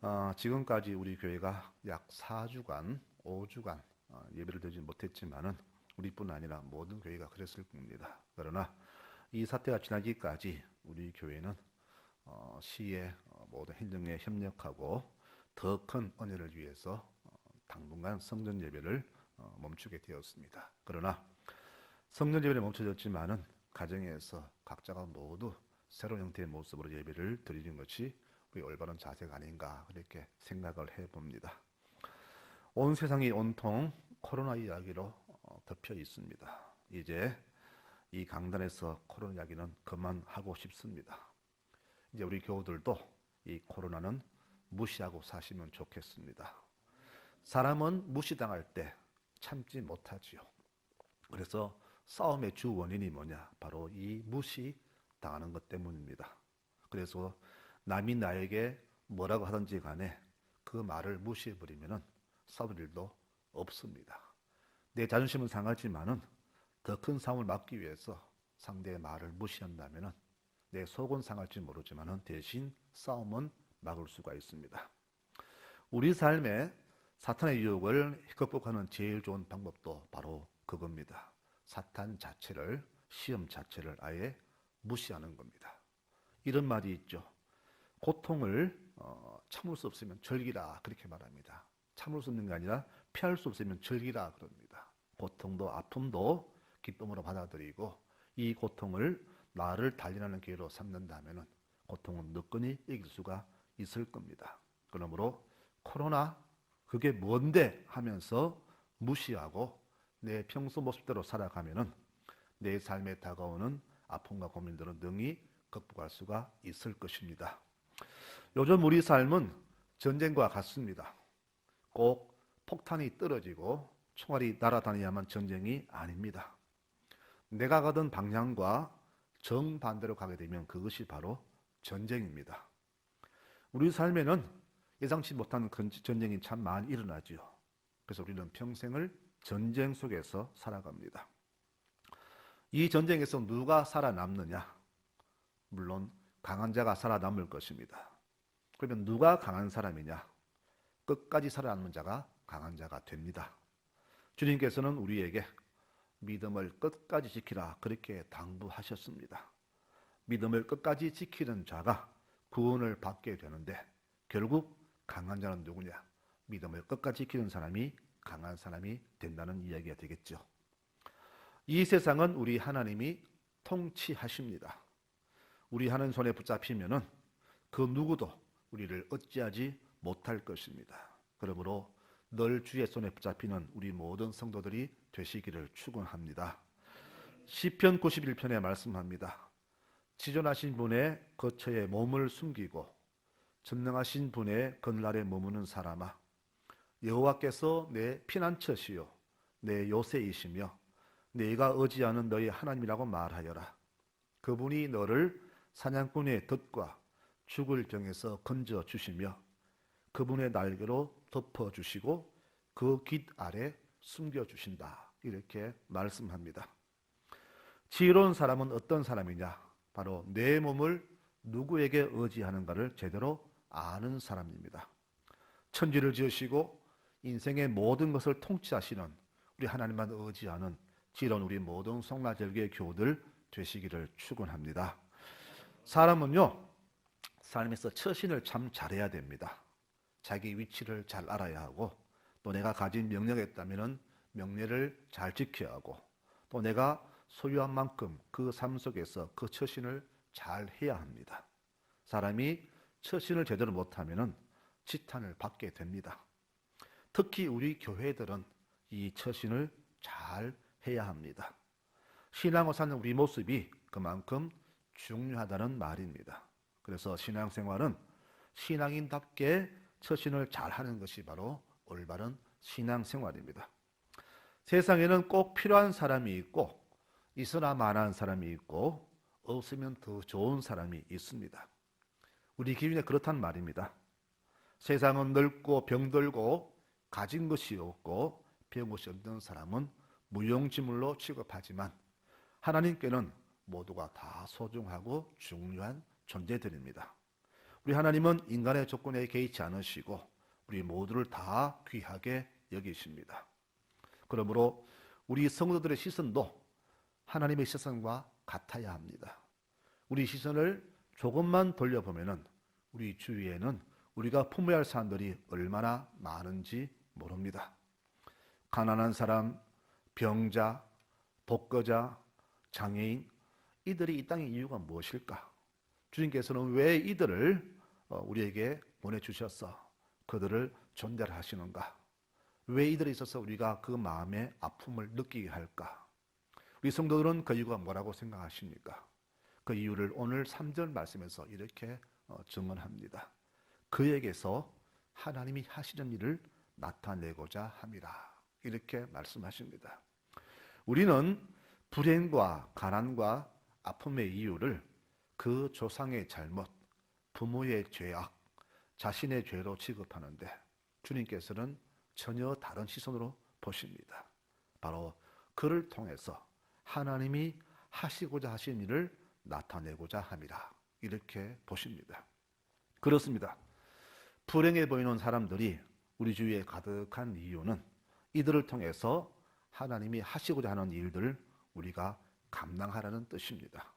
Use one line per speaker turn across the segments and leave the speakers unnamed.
어, 지금까지 우리 교회가 약 4주간, 5주간 어, 예배를 드리지 못했지만은 우리뿐 아니라 모든 교회가 그랬을 겁니다. 그러나 이 사태가 지나기까지 우리 교회는 어, 시의 어, 모든 행정에 협력하고 더 큰 은혜를 위해서 어, 당분간 성전 예배를 어, 멈추게 되었습니다. 그러나 성전 예배는 멈춰졌지만은 가정에서 각자가 모두 새로운 형태의 모습으로 예배를 드리는 것이 우리 올바른 자세가 아닌가 그렇게 생각을 해봅니다. 온 세상이 온통 코로나 이야기로 어, 덮여 있습니다. 이제 이 강단에서 코로나 이야기는 그만하고 싶습니다. 이제 우리 교우들도 이 코로나는 무시하고 사시면 좋겠습니다. 사람은 무시당할 때 참지 못하지요. 그래서 싸움의 주 원인이 뭐냐? 바로 이 무시 당하는 것 때문입니다. 그래서 남이 나에게 뭐라고 하든지 간에 그 말을 무시해 버리면은 싸울 일도 없습니다. 내 자존심은 상하지만은 더큰 싸움을 막기 위해서 상대의 말을 무시한다면은 내 속은 상할지 모르지만은 대신 싸움은 막을 수가 있습니다. 우리 삶에 사탄의 유혹을 극복하는 제일 좋은 방법도 바로 그겁니다. 사탄 자체를 시험 자체를 아예 무시하는 겁니다. 이런 말이 있죠. 고통을 어, 참을 수 없으면 즐기라 그렇게 말합니다. 참을 수 없는 게 아니라 피할 수 없으면 즐기라 그럽니다. 고통도 아픔도 기쁨으로 받아들이고 이 고통을 나를 단련하는 기회로 삼는다면 고통은 느끈히 이길 수가 있을 겁니다. 그러므로 코로나 그게 뭔데 하면서 무시하고 내 평소 모습대로 살아가면은 내 삶에 다가오는 아픔과 고민들은 능히 극복할 수가 있을 것입니다. 요즘 우리 삶은 전쟁과 같습니다. 꼭 폭탄이 떨어지고 총알이 날아다녀야만 전쟁이 아닙니다. 내가 가던 방향과 정반대로 가게 되면 그것이 바로 전쟁입니다. 우리 삶에는 예상치 못한 전쟁이 참 많이 일어나지요. 그래서 우리는 평생을 전쟁 속에서 살아갑니다. 이 전쟁에서 누가 살아남느냐? 물론 강한 자가 살아남을 것입니다. 그러면 누가 강한 사람이냐? 끝까지 살아남는 자가 강한 자가 됩니다. 주님께서는 우리에게 믿음을 끝까지 지키라 그렇게 당부하셨습니다. 믿음을 끝까지 지키는 자가 구원을 받게 되는데 결국 강한 자는 누구냐? 믿음을 끝까지 지키는 사람이 강한 사람이 된다는 이야기가 되겠죠. 이 세상은 우리 하나님이 통치하십니다. 우리 하는 손에 붙잡히면은 그 누구도 우리를 어찌하지 못할 것입니다. 그러므로 늘 주의 손에 붙잡히는 우리 모든 성도들이 되시기를 축원합니다. 시편 91편에 말씀합니다. 지존하신 분의 거처에 몸을 숨기고 전능하신 분의 그늘에 머무는 사람아 여호와께서 내 피난처시요 내 요새이시며 내가 의지하는 너희 하나님이라고 말하여라. 그분이 너를 사냥꾼의 덫과 죽을 병에서 건져 주시며 그분의 날개로 덮어 주시고 그 깃 아래 숨겨 주신다. 이렇게 말씀합니다. 지혜로운 사람은 어떤 사람이냐? 바로 내 몸을 누구에게 의지하는가를 제대로 아는 사람입니다. 천지를 지으시고 인생의 모든 것을 통치하시는 우리 하나님만 의지하는 지혜로운 우리 모든 성라절기의 교들 되시기를 축원합니다. 사람은요 삶에서 처신을 참 잘해야 됩니다. 자기 위치를 잘 알아야 하고 또 내가 가진 명령이 있다면 명예를 잘 지켜야 하고 또 내가 소유한 만큼 그 삶 속에서 그 처신을 잘 해야 합니다. 사람이 처신을 제대로 못하면 지탄을 받게 됩니다. 특히 우리 교회들은 이 처신을 잘 해야 합니다. 신앙을 사는 우리 모습이 그만큼 중요하다는 말입니다. 그래서 신앙생활은 신앙인답게 처신을 잘 하는 것이 바로 올바른 신앙생활입니다. 세상에는 꼭 필요한 사람이 있고 있으나 만한 사람이 있고 없으면 더 좋은 사람이 있습니다. 우리 기준에 그렇단 말입니다. 세상은 넓고 병들고 가진 것이 없고 배운 것이 없는 사람은 무용지물로 취급하지만 하나님께는 모두가 다 소중하고 중요한 존재들입니다. 우리 하나님은 인간의 조건에 개의치 않으시고 우리 모두를 다 귀하게 여기십니다. 그러므로 우리 성도들의 시선도 하나님의 시선과 같아야 합니다. 우리 시선을 조금만 돌려보면은 우리 주위에는 우리가 품어야 할 사람들이 얼마나 많은지 모릅니다. 가난한 사람, 병자, 독거자, 장애인 이들이 이 땅의 이유가 무엇일까? 주님께서는 왜 이들을 어, 우리에게 보내주셔서 그들을 존재를 하시는가? 왜 이들에 있어서 우리가 그 마음의 아픔을 느끼게 할까? 우리 성도들은 그 이유가 뭐라고 생각하십니까? 그 이유를 오늘 3절 말씀에서 이렇게 어, 증언합니다. 그에게서 하나님이 하시는 일을 나타내고자 함이라. 이렇게 말씀하십니다. 우리는 불행과 가난과 아픔의 이유를 그 조상의 잘못, 부모의 죄악, 자신의 죄로 취급하는데 주님께서는 전혀 다른 시선으로 보십니다. 바로 그를 통해서 하나님이 하시고자 하신 일을 나타내고자 함이라. 이렇게 보십니다. 그렇습니다. 불행해 보이는 사람들이 우리 주위에 가득한 이유는 이들을 통해서 하나님이 하시고자 하는 일들을 우리가 감당하라는 뜻입니다.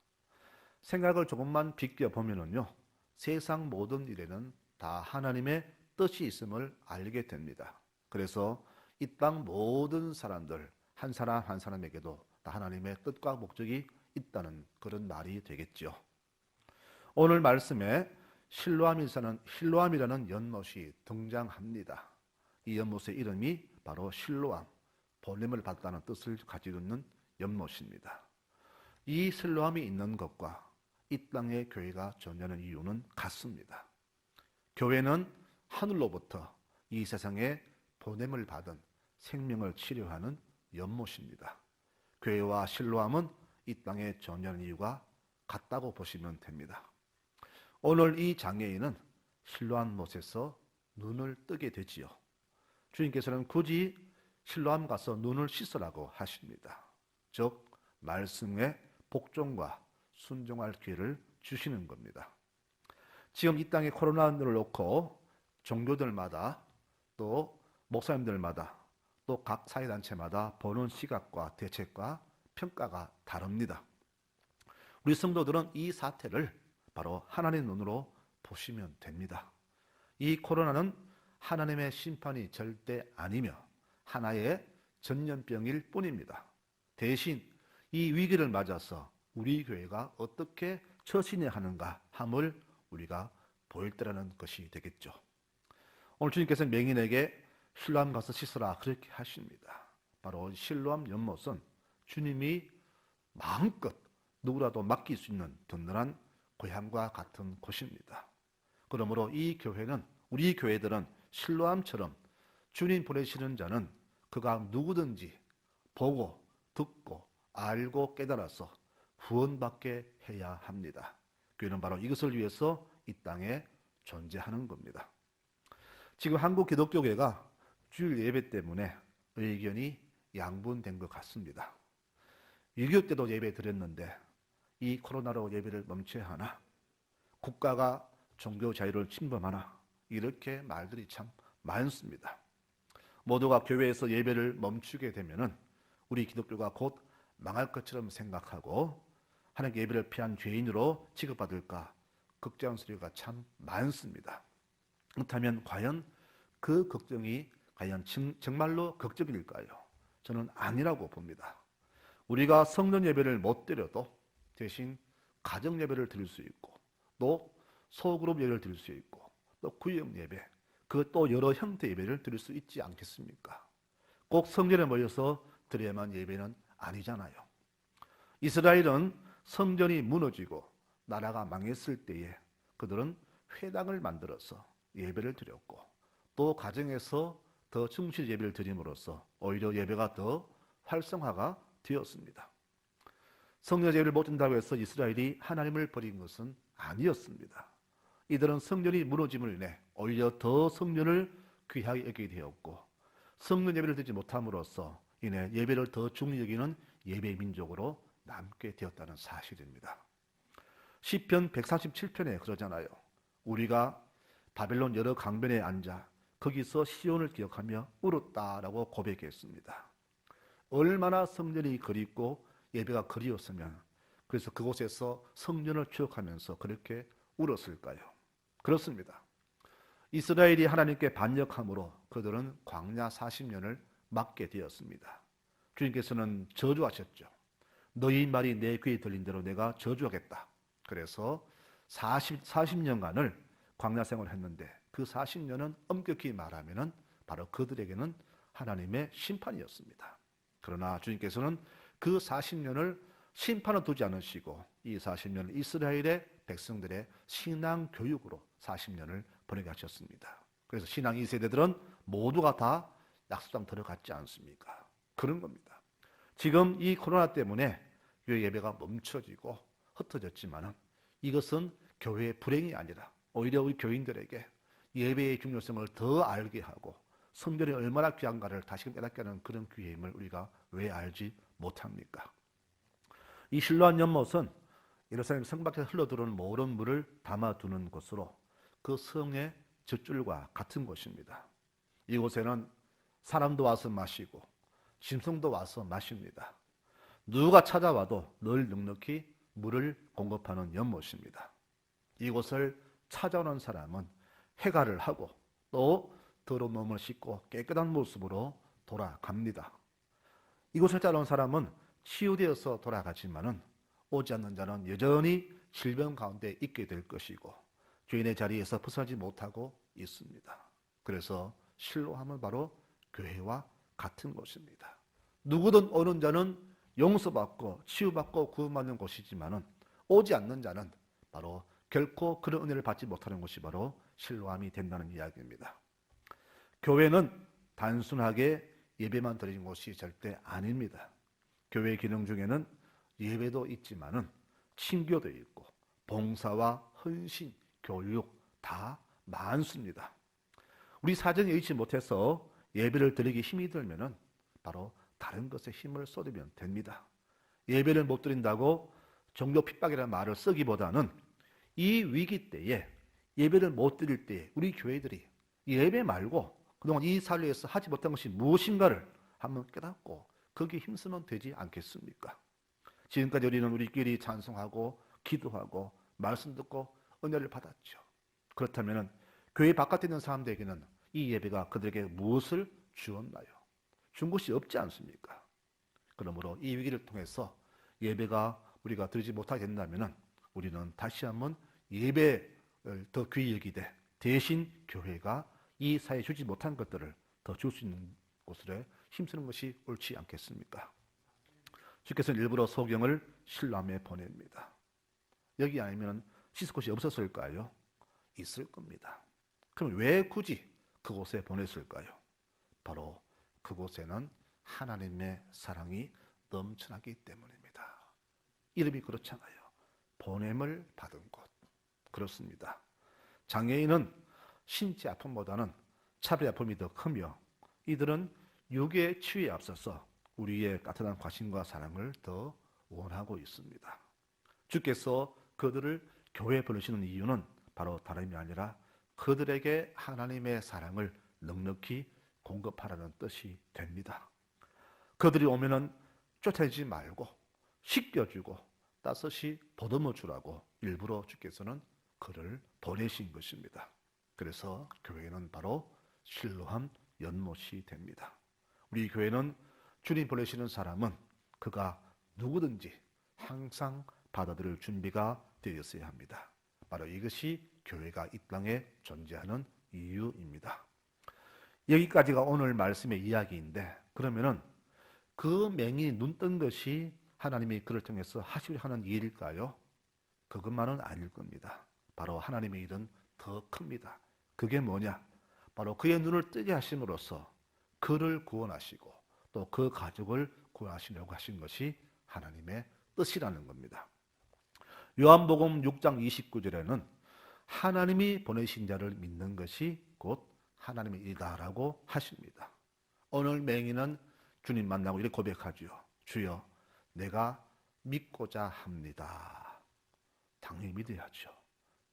생각을 조금만 비껴 보면은요, 세상 모든 일에는 다 하나님의 뜻이 있음을 알게 됩니다. 그래서 이 땅 모든 사람들, 한 사람 한 사람에게도 다 하나님의 뜻과 목적이 있다는 그런 말이 되겠죠. 오늘 말씀에 실로암이라는, 실로암이라는 연못이 등장합니다. 이 연못의 이름이 바로 실로암, 보냄을 받다는 뜻을 가지고 있는 연못입니다. 이 실로암이 있는 것과 이 땅의 교회가 존재하는 이유는 같습니다. 교회는 하늘로부터 이 세상에 보냄을 받은 생명을 치료하는 연못입니다. 교회와 실로암은 이 땅에 존재하는 이유가 같다고 보시면 됩니다. 오늘 이 장애인은 실로암 못에서 눈을 뜨게 되지요. 주님께서는 굳이 실로암 가서 눈을 씻으라고 하십니다. 즉 말씀의 복종과 순종할 기회를 주시는 겁니다. 지금 이 땅에 코로나를 놓고 종교들마다 또 목사님들마다 또 각 사회단체마다 보는 시각과 대책과 평가가 다릅니다. 우리 성도들은 이 사태를 바로 하나님의 눈으로 보시면 됩니다. 이 코로나는 하나님의 심판이 절대 아니며 하나의 전염병일 뿐입니다. 대신 이 위기를 맞아서 우리 교회가 어떻게 처신해야 하는가 함을 우리가 보일 때라는 것이 되겠죠. 오늘 주님께서 맹인에게 실로암 가서 씻으라 그렇게 하십니다. 바로 실로암 연못은 주님이 마음껏 누구라도 맡길 수 있는 든든한 고향과 같은 곳입니다. 그러므로 이 교회는 우리 교회들은 실로암처럼 주님 보내시는 자는 그가 누구든지 보고 듣고 알고 깨달아서 구원받게 해야 합니다. 교회는 바로 이것을 위해서 이 땅에 존재하는 겁니다. 지금 한국 기독교계가 주일 예배 때문에 의견이 양분된 것 같습니다. 6.25 때도 예배 드렸는데 이 코로나로 예배를 멈춰야 하나? 국가가 종교 자유를 침범하나? 이렇게 말들이 참 많습니다. 모두가 교회에서 예배를 멈추게 되면은 우리 기독교가 곧 망할 것처럼 생각하고 하나님께 예배를 피한 죄인으로 취급받을까 걱정 소리가 참 많습니다. 그렇다면 과연 그 걱정이 과연 정말로 걱정일까요? 저는 아니라고 봅니다. 우리가 성전 예배를 못 드려도 대신 가정 예배를 드릴 수 있고 또 소그룹 예배를 드릴 수 있고 또 구역 예배 그 또 여러 형태 예배를 드릴 수 있지 않겠습니까? 꼭 성전에 모여서 드려야만 예배는 아니잖아요. 이스라엘은 성전이 무너지고 나라가 망했을 때에 그들은 회당을 만들어서 예배를 드렸고 또 가정에서 더 충실 예배를 드림으로써 오히려 예배가 더 활성화가 되었습니다. 성전 예배를 못 준다고 해서 이스라엘이 하나님을 버린 것은 아니었습니다. 이들은 성전이 무너짐을 인해 오히려 더 성전을 귀하게 여기게 되었고 성전 예배를 드리지 못함으로써 인해 예배를 더 중히 여기는 예배 민족으로 남게 되었다는 사실입니다. 시편 137편에 그러잖아요. 우리가 바벨론 여러 강변에 앉아 거기서 시온을 기억하며 울었다라고 고백했습니다. 얼마나 성전이 그립고 예배가 그리웠으면 그래서 그곳에서 성전을 추억하면서 그렇게 울었을까요? 그렇습니다. 이스라엘이 하나님께 반역함으로 그들은 광야 40년을 맞게 되었습니다. 주님께서는 저주하셨죠. 너희 말이 내 귀에 들린 대로 내가 저주하겠다. 그래서 40, 40년간을 광야 생활을 했는데 그 40년은 엄격히 말하면은 바로 그들에게는 하나님의 심판이었습니다. 그러나 주님께서는 그 40년을 심판을 두지 않으시고 이 40년을 이스라엘의 백성들의 신앙 교육으로 40년을 보내게 하셨습니다. 그래서 신앙 2세대들은 모두가 다 약속당 들어갔지 않습니까? 그런 겁니다. 지금 이 코로나 때문에 교회 예배가 멈춰지고 흩어졌지만은 이것은 교회의 불행이 아니라 오히려 우리 교인들에게 예배의 중요성을 더 알게 하고 성전이 얼마나 귀한가를 다시금 깨닫게 하는 그런 기회임을 우리가 왜 알지 못합니까? 이 실로한 연못은 예루살렘 성 밖에 흘러들어오는 모든 물을 담아두는 곳으로 그 성의 젖줄과 같은 곳입니다. 이곳에는 사람도 와서 마시고 짐승도 와서 마십니다. 누가 찾아와도 늘 넉넉히 물을 공급하는 연못입니다. 이곳을 찾아오는 사람은 해가를 하고 또 더러운 몸을 씻고 깨끗한 모습으로 돌아갑니다. 이곳을 따라온 사람은 치유되어서 돌아가지만은 오지 않는 자는 여전히 질병 가운데 있게 될 것이고 주인의 자리에서 벗어나지 못하고 있습니다. 그래서 실로함은 바로 교회와 같은 곳입니다. 누구든 오는 자는 용서받고 치유받고 구원받는 곳이지만은 오지 않는 자는 바로 결코 그런 은혜를 받지 못하는 것이 바로 실로함이 된다는 이야기입니다. 교회는 단순하게 예배만 드리는 곳이 절대 아닙니다. 교회 기능 중에는 예배도 있지만은 친교도 있고 봉사와 헌신, 교육 다 많습니다. 우리 사정이 의치 못해서 예배를 드리기 힘이 들면은 바로 다른 것에 힘을 쏟으면 됩니다. 예배를 못 드린다고 종교 핍박이라는 말을 쓰기보다는 이 위기 때에 예배를 못 드릴 때 우리 교회들이 예배 말고 그동안 이 사회에서 하지 못한 것이 무엇인가를 한번 깨닫고 거기에 힘쓰면 되지 않겠습니까? 지금까지 우리는 우리끼리 찬송하고 기도하고 말씀 듣고 은혜를 받았죠. 그렇다면 교회 바깥에 있는 사람들에게는 이 예배가 그들에게 무엇을 주었나요? 준 것이 없지 않습니까? 그러므로 이 위기를 통해서 예배가 우리가 드리지 못하게 된다면 우리는 다시 한번 예배를 더 귀히 여기되 대신 교회가 이 사회에 주지 못한 것들을 더 줄 수 있는 곳으로 힘쓰는 것이 옳지 않겠습니까? 주께서는 일부러 소경을 신람에 보냅니다. 여기 아니면 곳이 없었을까요? 있을 겁니다. 그럼 왜 굳이 그곳에 보냈을까요? 바로 그곳에는 하나님의 사랑이 넘쳐나기 때문입니다. 이름이 그렇잖아요. 보냄을 받은 곳. 그렇습니다. 장애인은 신체 아픔보다는 차별 아픔이 더 크며 이들은 육의 치유에 앞서서 우리의 따뜻한 관심과 사랑을 더 원하고 있습니다. 주께서 그들을 교회에 보내시는 이유는 바로 다름이 아니라 그들에게 하나님의 사랑을 넉넉히 공급하라는 뜻이 됩니다. 그들이 오면은 쫓아내지 말고 씻겨주고 따뜻이 보듬어 주라고 일부러 주께서는 그를 보내신 것입니다. 그래서 교회는 바로 실로한 연못이 됩니다. 우리 교회는 주님 보내시는 사람은 그가 누구든지 항상 받아들일 준비가 되었어야 합니다. 바로 이것이 교회가 이 땅에 존재하는 이유입니다. 여기까지가 오늘 말씀의 이야기인데 그러면은 그 맹인이 눈 뜬 것이 하나님이 그를 통해서 하시려 하는 일일까요? 그것만은 아닐 겁니다. 바로 하나님의 일은 더 큽니다. 그게 뭐냐? 바로 그의 눈을 뜨게 하심으로써 그를 구원하시고 또 그 가족을 구원하시려고 하신 것이 하나님의 뜻이라는 겁니다. 요한복음 6장 29절에는 하나님이 보내신 자를 믿는 것이 곧 하나님의 일이다라고 하십니다. 오늘 맹인은 주님 만나고 이렇게 고백하죠. 주여, 내가 믿고자 합니다. 당연히 믿어야죠.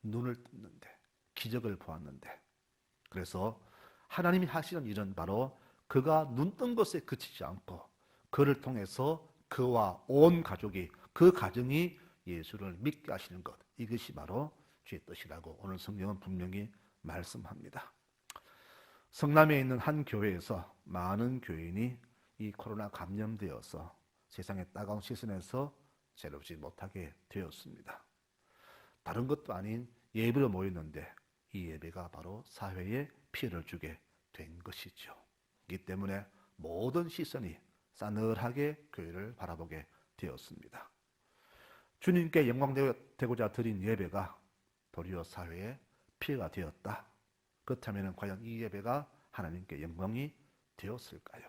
눈을 떴는데 기적을 보았는데 그래서 하나님이 하시는 일은 바로 그가 눈 뜬 것에 그치지 않고 그를 통해서 그와 온 가족이 그 가정이 예수를 믿게 하시는 것 이것이 바로 주의 뜻이라고 오늘 성경은 분명히 말씀합니다. 성남에 있는 한 교회에서 많은 교인이 이 코로나 감염되어서 세상의 따가운 시선에서 새롭지 못하게 되었습니다. 다른 것도 아닌 예배로 모였는데 이 예배가 바로 사회에 피해를 주게 된 것이죠. 이 때문에 모든 시선이 싸늘하게 교회를 바라보게 되었습니다. 주님께 영광되고자 드린 예배가 도리어 사회에 피해가 되었다. 그렇다면 과연 이 예배가 하나님께 영광이 되었을까요?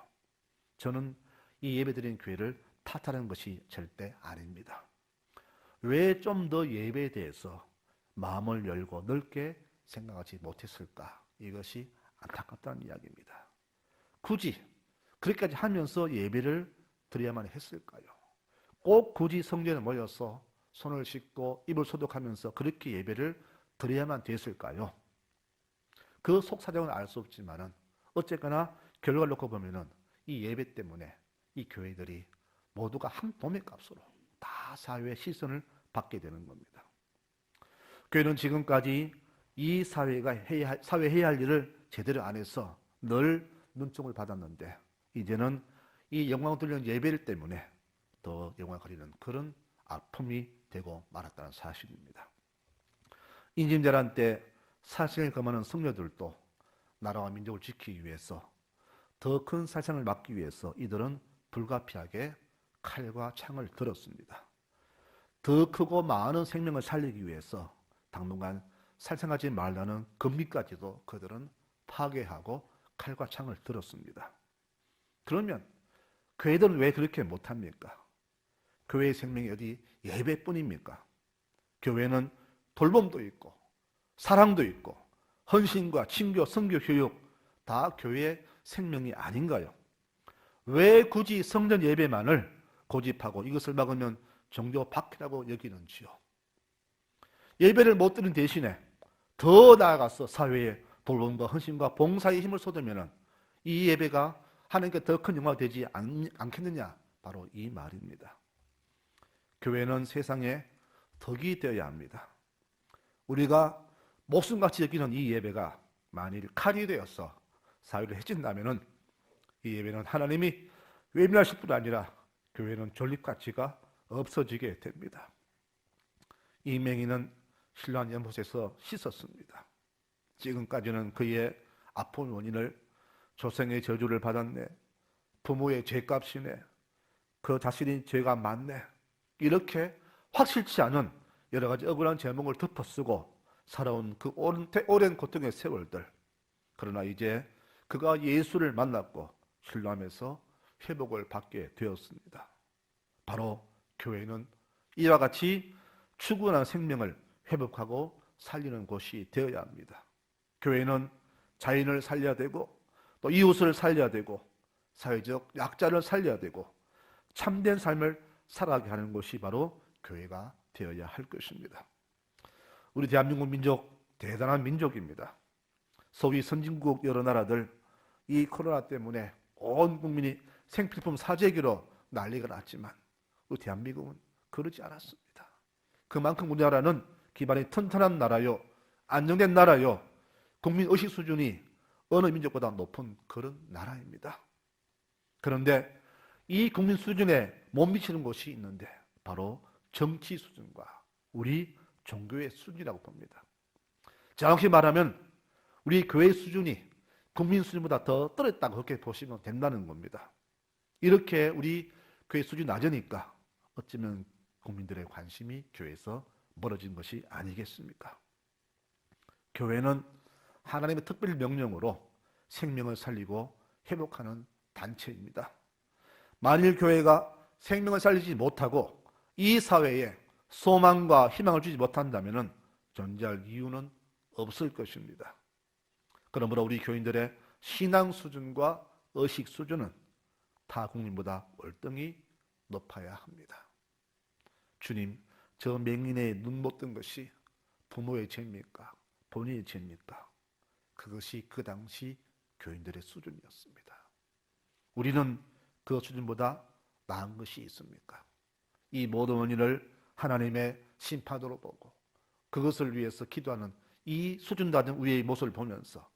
저는 이 예배드린 교회를 탓하는 것이 절대 아닙니다. 왜 좀 더 예배에 대해서 마음을 열고 넓게 생각하지 못했을까? 이것이 안타깝다는 이야기입니다. 굳이 그렇게까지 하면서 예배를 드려야만 했을까요? 꼭 굳이 성전에 모여서 손을 씻고 입을 소독하면서 그렇게 예배를 드려야만 됐을까요? 그 속사정은 알 수 없지만은 어쨌거나 결과를 놓고 보면은 이 예배 때문에 이 교회들이 모두가 한 도매값으로 다 사회의 시선을 받게 되는 겁니다. 교회는 지금까지 이 사회가 해야 할, 사회 해야 할 일을 제대로 안 해서 늘 눈총을 받았는데 이제는 이 영광 돌리는 예배를 때문에 더 영광을 가리는 그런 아픔이 되고 말았다는 사실입니다. 인심대란 때 사생을 금하는 성녀들도 나라와 민족을 지키기 위해서 더 큰 사상을 막기 위해서 이들은 불가피하게 칼과 창을 들었습니다. 더 크고 많은 생명을 살리기 위해서 당분간 살생하지 말라는 금리까지도 그들은 파괴하고 칼과 창을 들었습니다. 그러면 교회들은 왜 그렇게 못합니까? 교회의 생명이 어디 예배뿐입니까? 교회는 돌봄도 있고 사랑도 있고 헌신과 친교, 성교, 교육 다 교회의 생명이 아닌가요? 왜 굳이 성전 예배만을 고집하고 이것을 막으면 종교 박해라고 여기는지요? 예배를 못 드는 대신에 더 나아가서 사회에 돌봄과 헌신과 봉사의 힘을 쏟으면 이 예배가 하나님께 더 큰 영광이 되지 않, 않겠느냐? 바로 이 말입니다. 교회는 세상에 덕이 되어야 합니다. 우리가 목숨같이 여기는 이 예배가 만일 칼이 되어서 사회를 해친다면 이 예배는 하나님이 외면하실 뿐 아니라 교회는 존립 가치가 없어지게 됩니다. 이맹이는 신라한 연못에서 씻었습니다. 지금까지는 그의 아픈 원인을 조생의 저주를 받았네. 부모의 죄값이네. 그 자신이 죄가 많네. 이렇게 확실치 않은 여러 가지 억울한 제목을 덮어쓰고 살아온 그 오랜 고통의 세월들. 그러나 이제 그가 예수를 만났고 신뢰하면서 회복을 받게 되었습니다. 바로 교회는 이와 같이 추구한 생명을 회복하고 살리는 곳이 되어야 합니다. 교회는 자인을 살려야 되고 또 이웃을 살려야 되고 사회적 약자를 살려야 되고 참된 삶을 살아가게 하는 곳이 바로 교회가 되어야 할 것입니다. 우리 대한민국 민족 대단한 민족입니다. 소위 선진국 여러 나라들 이 코로나 때문에 온 국민이 생필품 사재기로 난리가 났지만 우리 대한민국은 그러지 않았습니다. 그만큼 우리나라는 기반이 튼튼한 나라요, 안정된 나라요, 국민 의식 수준이 어느 민족보다 높은 그런 나라입니다. 그런데 이 국민 수준에 못 미치는 곳이 있는데 바로 정치 수준과 우리 종교의 수준이라고 봅니다. 정확히 말하면 우리 교회 수준이 국민 수준보다 더 떨어졌다고 그렇게 보시면 된다는 겁니다. 이렇게 우리 교회 수준이 낮으니까 어쩌면 국민들의 관심이 교회에서 멀어진 것이 아니겠습니까? 교회는 하나님의 특별 명령으로 생명을 살리고 회복하는 단체입니다. 만일 교회가 생명을 살리지 못하고 이 사회에 소망과 희망을 주지 못한다면 존재할 이유는 없을 것입니다. 그러므로 우리 교인들의 신앙 수준과 의식 수준은 타 국민보다 월등히 높아야 합니다. 주님, 저 맹인의 눈 못 뜬 것이 부모의 죄입니까? 본인이 죄입니까? 그것이 그 당시 교인들의 수준이었습니다. 우리는 그 수준보다 나은 것이 있습니까? 이 모든 원인을 하나님의 심판으로 보고 그것을 위해서 기도하는 이 수준 낮은 우리의 모습을 보면서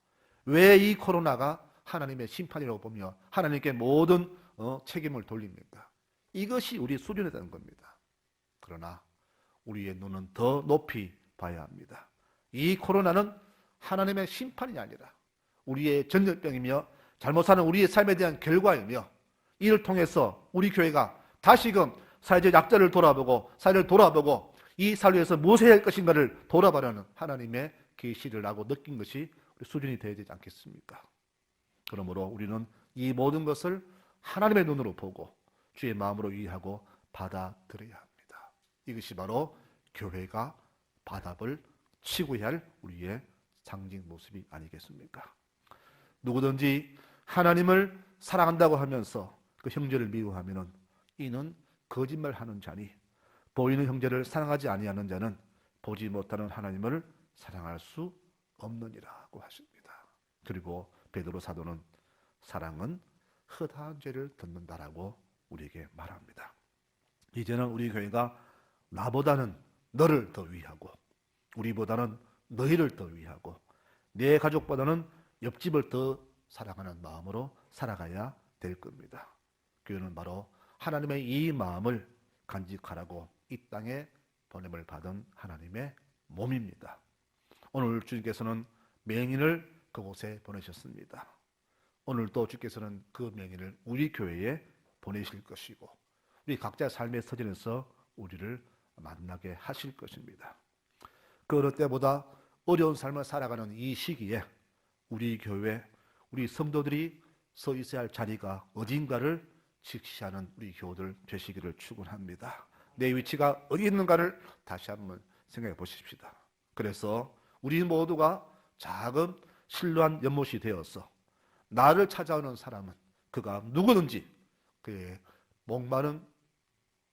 왜 이 코로나가 하나님의 심판이라고 보며 하나님께 모든 어, 책임을 돌립니까? 이것이 우리 수준에 대한 겁니다. 그러나 우리의 눈은 더 높이 봐야 합니다. 이 코로나는 하나님의 심판이 아니라 우리의 전염병이며 잘못 사는 우리의 삶에 대한 결과이며 이를 통해서 우리 교회가 다시금 사회적 약자를 돌아보고 사회를 돌아보고 이 사회를 위해서 무엇을 해야 할 것인가를 돌아보라는 하나님의 계시를 하고 느낀 것이 우리 수준이 되어야 되지 않겠습니까? 그러므로 우리는 이 모든 것을 하나님의 눈으로 보고 주의 마음으로 이해하고 받아들여야 합니다. 이것이 바로 교회가 바닥을 치고야 할 우리의 상징 모습이 아니겠습니까? 누구든지 하나님을 사랑한다고 하면서 그 형제를 미워하면은 이는 거짓말하는 자니 보이는 형제를 사랑하지 아니하는 자는 보지 못하는 하나님을 사랑할 수 없느니라고 하십니다. 그리고 베드로 사도는 사랑은 허다한 죄를 듣는다라고 우리에게 말합니다. 이제는 우리 교회가 나보다는 너를 더 위하고 우리보다는 너희를 더 위하고 내 가족보다는 옆집을 더 사랑하는 마음으로 살아가야 될 겁니다. 교회는 바로 하나님의 이 마음을 간직하라고 이 땅에 보냄을 받은 하나님의 몸입니다. 오늘 주님께서는 맹인을 그곳에 보내셨습니다. 오늘도 주께서는 그 맹인을 우리 교회에 보내실 것이고 우리 각자 삶의 서전에서 우리를 만나게 하실 것입니다. 그 어느 때보다 어려운 삶을 살아가는 이 시기에 우리 교회, 우리 성도들이 서 있어야 할 자리가 어딘가를 직시하는 우리 교우들 되시기를 축원합니다. 내 위치가 어디 있는가를 다시 한번 생각해 보십시다. 그래서 우리 모두가 작은 신뢰한 연못이 되어서 나를 찾아오는 사람은 그가 누구든지 그의 목마른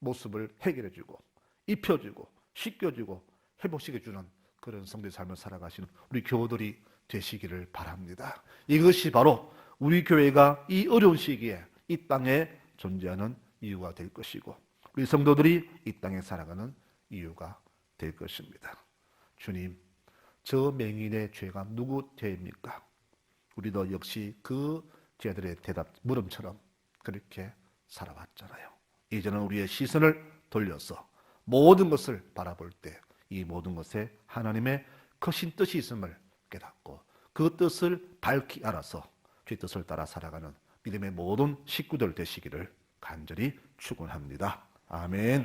모습을 해결해 주고 입혀 주고 씻겨 주고 회복시켜 주는 그런 성도의 삶을 살아가시는 우리 교우들이 되시기를 바랍니다. 이것이 바로 우리 교회가 이 어려운 시기에 이 땅에 존재하는 이유가 될 것이고 우리 성도들이 이 땅에 살아가는 이유가 될 것입니다. 주님, 저 맹인의 죄가 누구 죄입니까? 우리도 역시 그 죄들의 대답 물음처럼 그렇게 살아왔잖아요. 이제는 우리의 시선을 돌려서 모든 것을 바라볼 때 이 모든 것에 하나님의 크신 뜻이 있음을 깨닫고 그 뜻을 밝히 알아서 주의 뜻을 따라 살아가는 믿음의 모든 식구들 되시기를 간절히 축원합니다. 아멘.